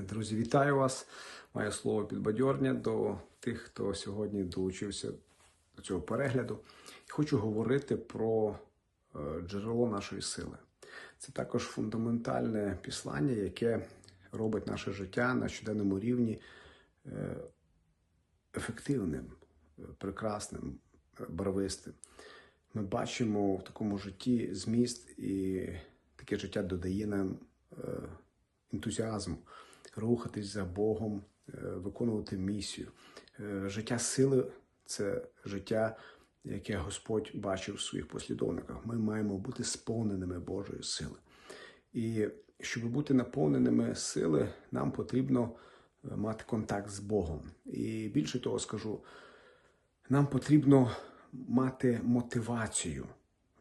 Друзі, вітаю вас. Моє слово підбадьорня до тих, хто сьогодні долучився до цього перегляду. Хочу говорити про е, джерело нашої сили. Це також фундаментальне післання, яке робить наше життя на щоденному рівні е, ефективним, прекрасним, барвистим. Ми бачимо в такому житті зміст, і таке життя додає нам е, ентузіазму рухатись за Богом, е, виконувати місію. Е, Життя сили це життя, яке Господь бачив в своїх послідовниках. Ми маємо бути сповненими Божої сили. І щоб бути наповненими сили, нам потрібно е, мати контакт з Богом. І більше того скажу, нам потрібно мати мотивацію.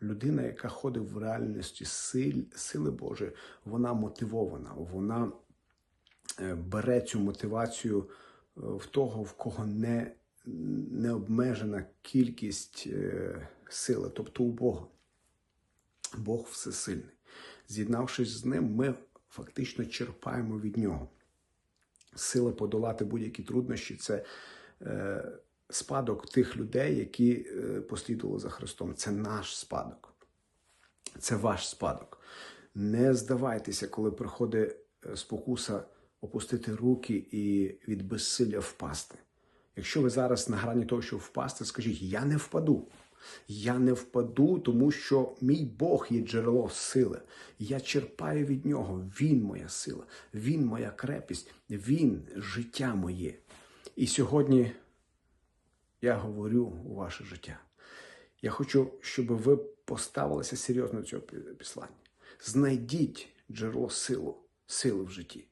Людина, яка ходить в реальності сили Божої, вона мотивована, вона бере цю мотивацію е, в того, в кого не, необмежена кількість е, сили, тобто у Бога. Бог всесильний. З'єднавшись з ним, ми фактично черпаємо від нього. Сила подолати будь-які труднощі це е, спадок тих людей, які е, послідували за Христом. Це наш спадок. Це ваш спадок. Не здавайтеся, коли приходить е, спокуса опустити руки і від безсилля впасти. Якщо ви зараз на грані того, щоб впасти, скажіть: Я не впаду. Я не впаду, тому що мій Бог є джерело сили. Я черпаю від нього. Він моя сила, він моя крепість, він життя моє. І сьогодні я говорю у ваше життя. Я хочу, щоб ви поставилися серйозно цього післання. Знайдіть джерело силу, сили в житті.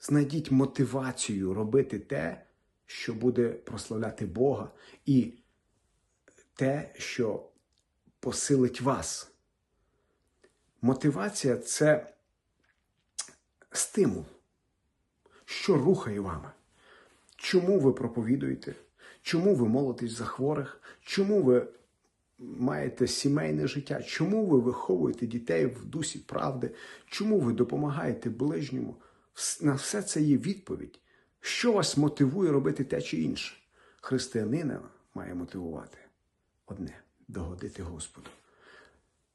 Знайдіть мотивацію робити те, що буде прославляти Бога, і те, що посилить вас. Мотивація це стимул, що рухає вами. Чому ви проповідуєте? Чому ви молитесь за хворих? Чому ви маєте сімейне життя? Чому ви виховуєте дітей в дусі правди? Чому ви допомагаєте ближньому? На все це є відповідь. Що вас мотивує робити те чи інше? Християнина має мотивувати одне догодити Господу,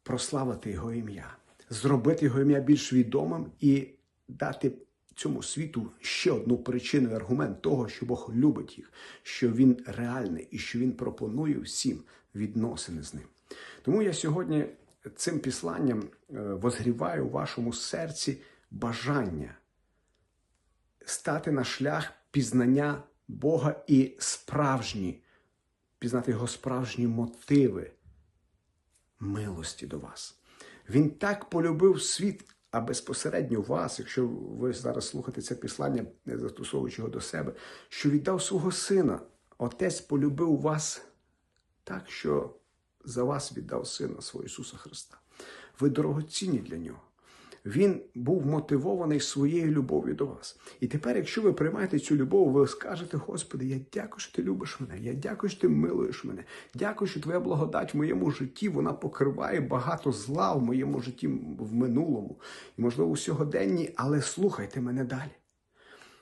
прославити Його ім'я, зробити Його ім'я більш відомим і дати цьому світу ще одну причину і аргумент того, що Бог любить їх, що Він реальний і що Він пропонує всім відносини з ним. Тому я сьогодні цим післанням возгріваю у вашому серці бажання стати на шлях пізнання Бога і справжні, пізнати Його справжні мотиви милості до вас. Він так полюбив світ, а безпосередньо вас, якщо ви зараз слухаєте це післання, застосовуючи його до себе, що віддав свого сина. Отець полюбив вас так, що за вас віддав сина свого Ісуса Христа. Ви дорогоцінні для нього. Він був мотивований своєю любов'ю до вас. І тепер, якщо ви приймаєте цю любов, ви скажете, Господи, я дякую, що ти любиш мене. Я дякую, що ти милуєш мене. Дякую, що твоя благодать в моєму житті вона покриває багато зла в моєму житті в минулому і, можливо, у сьогоденні, але слухайте мене далі.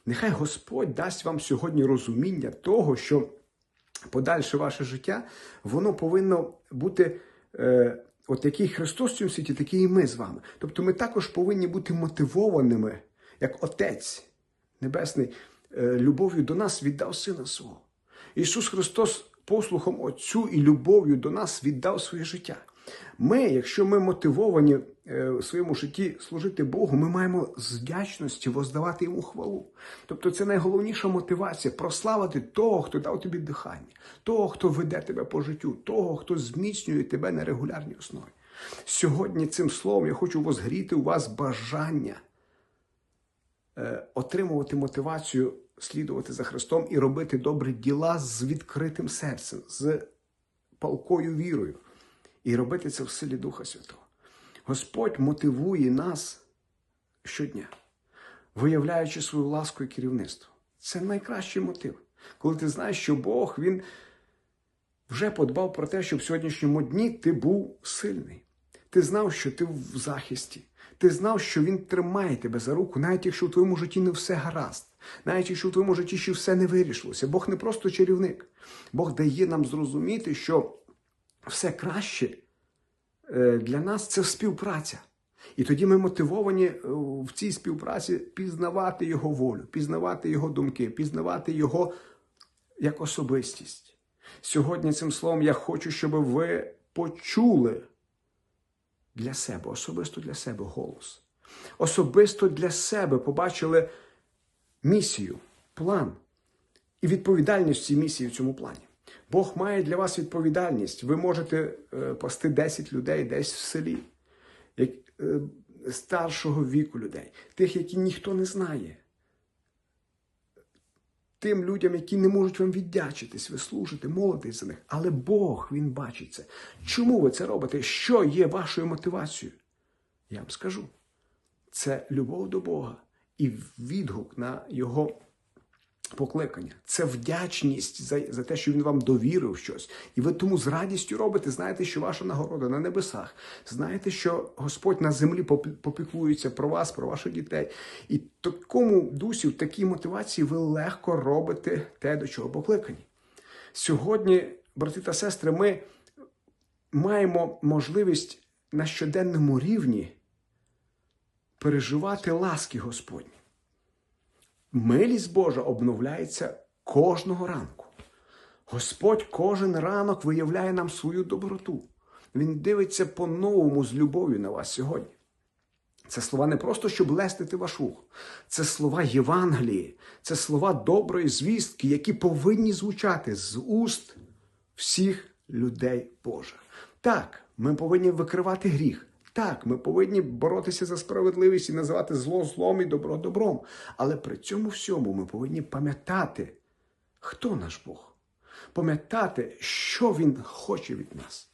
Нехай Господь дасть вам сьогодні розуміння того, що подальше ваше життя, воно повинно бути. Е, От який Христос в цьому світі, такий і ми з вами. Тобто ми також повинні бути мотивованими, як Отець Небесний, любов'ю до нас віддав Сина свого. Ісус Христос послухом Отцю і любов'ю до нас віддав своє життя. Ми, якщо ми мотивовані в своєму житті служити Богу, ми маємо з вдячності воздавати йому хвалу. Тобто це найголовніша мотивація прославити того, хто дав тобі дихання, того, хто веде тебе по життю, того, хто зміцнює тебе на регулярній основі. Сьогодні цим словом я хочу возгріти у вас бажання е, отримувати мотивацію слідувати за Христом і робити добрі діла з відкритим серцем, з палкою вірою. І робити це в силі Духа Святого. Господь мотивує нас щодня, виявляючи свою ласку і керівництво. Це найкращий мотив. Коли ти знаєш, що Бог Він вже подбав про те, щоб в сьогоднішньому дні ти був сильний. Ти знав, що ти в захисті. ти знав, що Він тримає тебе за руку, навіть якщо в твоєму житті не все гаразд, навіть якщо в твоєму житті ще все не вирішилося. Бог не просто чарівник. Бог дає нам зрозуміти, що все краще е, для нас це співпраця. І тоді ми мотивовані е, в цій співпраці пізнавати його волю, пізнавати його думки, пізнавати його як особистість. Сьогодні цим словом я хочу, щоб ви почули для себе, особисто для себе голос. Особисто для себе побачили місію, план і відповідальність цій місії в цьому плані. Бог має для вас відповідальність. Ви можете е, пасти 10 людей десь в селі, як, е, старшого віку людей, тих, які ніхто не знає. Тим людям, які не можуть вам віддячитись, ви служите, молитесь за них. Але Бог Він бачить це. Чому ви це робите? Що є вашою мотивацією? Я вам скажу. Це любов до Бога і відгук на Його покликання. Це вдячність за, за те, що він вам довірив щось. І ви тому з радістю робите, знаєте, що ваша нагорода на небесах. Знаєте, що Господь на землі попі- попіклується про вас, про ваших дітей. І такому дусі, в такій мотивації ви легко робите те, до чого покликані. Сьогодні, брати та сестри, ми маємо можливість на щоденному рівні переживати ласки Господні. Милість Божа обновляється кожного ранку. Господь кожен ранок виявляє нам свою доброту. Він дивиться по-новому з любов'ю на вас сьогодні. Це слова не просто, щоб лестити ваш вух. Це слова Євангелії, це слова доброї звістки, які повинні звучати з уст всіх людей Божих. Так, ми повинні викривати гріх. Так, ми повинні боротися за справедливість і називати зло злом і добро добром. Але при цьому всьому ми повинні пам'ятати, хто наш Бог, пам'ятати, що Він хоче від нас.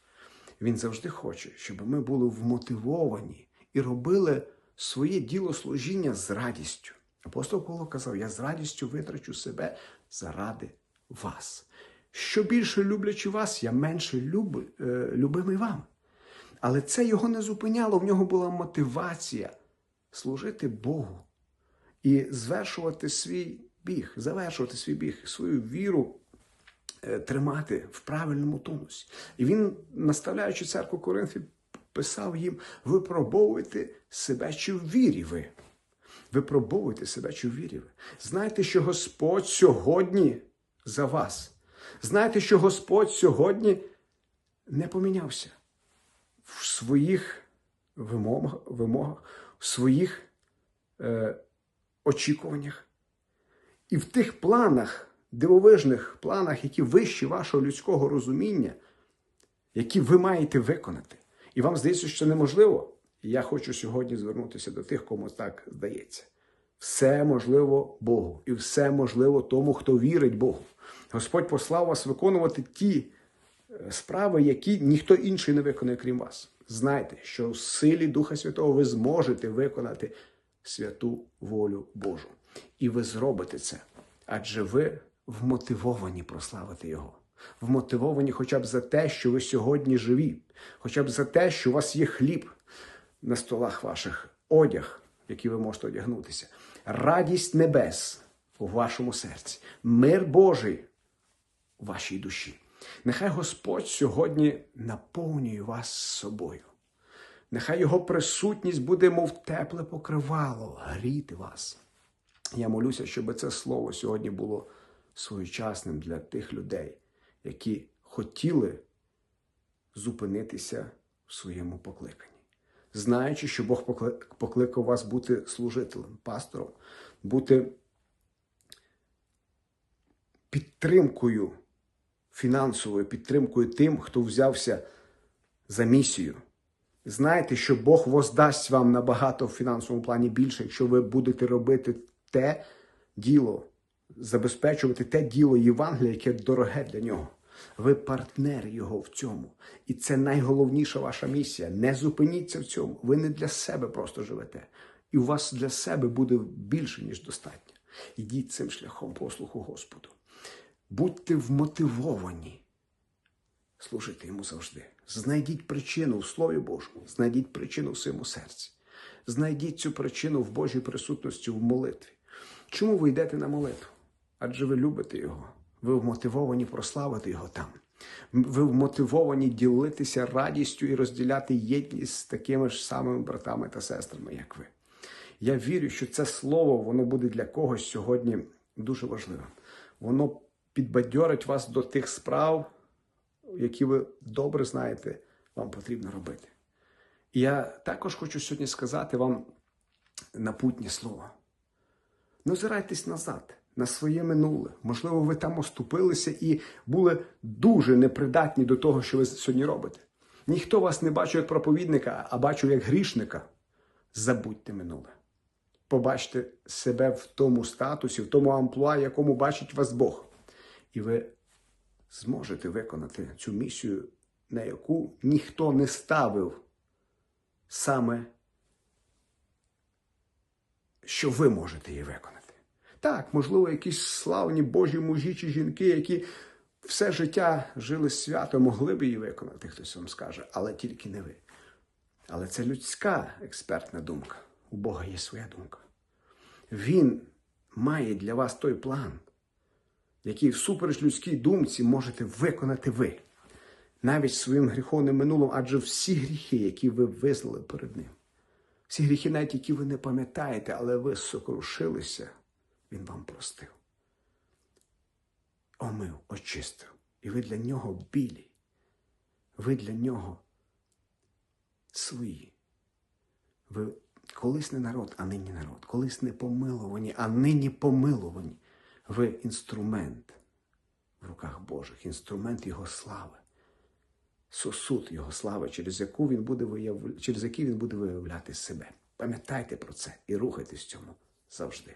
Він завжди хоче, щоб ми були вмотивовані і робили своє діло служіння з радістю. Апостол Павло казав: я з радістю витрачу себе заради вас. Що більше люблячи вас, я менше люби, е, любимий вам. Але це його не зупиняло, в нього була мотивація служити Богу і звершувати свій біг, завершувати свій біг, свою віру е, тримати в правильному тонусі. І він, наставляючи церкву Коринфі, писав їм: випробовуйте себе, чи в вірі ви. Випробовуйте себе, чи в вірі ви. Знайте, що Господь сьогодні за вас. Знайте, що Господь сьогодні не помінявся в своїх вимогах, вимогах в своїх е, очікуваннях і в тих планах, дивовижних планах, які вищі вашого людського розуміння, які ви маєте виконати. І вам здається, що неможливо. Я хочу сьогодні звернутися до тих, кому так здається. Все можливо Богу, і все можливо тому, хто вірить Богу. Господь послав вас виконувати ті справи, які ніхто інший не виконує, крім вас. Знайте, що в силі Духа Святого ви зможете виконати святу волю Божу. І ви зробите це, адже ви вмотивовані прославити Його. Вмотивовані хоча б за те, що ви сьогодні живі, хоча б за те, що у вас є хліб на столах ваших, одяг, в який ви можете одягнутися, радість небес у вашому серці, мир Божий у вашій душі. Нехай Господь сьогодні наповнює вас собою. Нехай Його присутність буде, мов тепле покривало, гріти вас. Я молюся, щоб це слово сьогодні було своєчасним для тих людей, які хотіли зупинитися в своєму покликанні. Знаючи, що Бог покликав вас бути служителем, пастором, бути підтримкою, фінансовою підтримкою тим, хто взявся за місію. Знайте, що Бог воздасть вам набагато в фінансовому плані більше, якщо ви будете робити те діло, забезпечувати те діло Євангелія, яке дороге для нього. Ви партнер його в цьому. І це найголовніша ваша місія. Не зупиніться в цьому. Ви не для себе просто живете. І у вас для себе буде більше, ніж достатньо. Йдіть цим шляхом послуху Господу. Будьте вмотивовані служити йому завжди. Знайдіть причину в Слові Божому, знайдіть причину в своєму серці. Знайдіть цю причину в Божій присутності в молитві. Чому ви йдете на молитву? Адже ви любите Його. Ви вмотивовані прославити Його там. Ви вмотивовані ділитися радістю і розділяти єдність з такими ж самими братами та сестрами, як ви. Я вірю, що це слово воно буде для когось сьогодні дуже важливим. Воно підбадьорить вас до тих справ, які ви добре знаєте, вам потрібно робити. І я також хочу сьогодні сказати вам напутнє слово. Не озирайтесь назад, на своє минуле. Можливо, ви там оступилися і були дуже непридатні до того, що ви сьогодні робите. Ніхто вас не бачив як проповідника, а бачив як грішника. Забудьте минуле. Побачте себе в тому статусі, в тому амплуа, якому бачить вас Бог. І ви зможете виконати цю місію, на яку ніхто не ставив саме, що ви можете її виконати. Так, можливо, якісь славні Божі мужі чи жінки, які все життя жили свято, могли б її виконати, хтось вам скаже, але тільки не ви. Але це людська експертна думка. У Бога є своя думка. Він має для вас той план, який всупереч людській думці можете виконати ви, навіть своїм гріховним минулим, адже всі гріхи, які ви визнали перед ним, всі гріхи, навіть які ви не пам'ятаєте, але ви сокрушилися, він вам простив. Омив, очистив. І ви для нього білі. Ви для нього свої. Ви колись не народ, а нині народ, колись не помилувані, а нині помилувані. Ви інструмент в руках Божих, інструмент Його слави, сосуд Його слави, через, яку він буде вияв... через який він буде виявляти себе. Пам'ятайте про це і рухайтесь в цьому завжди.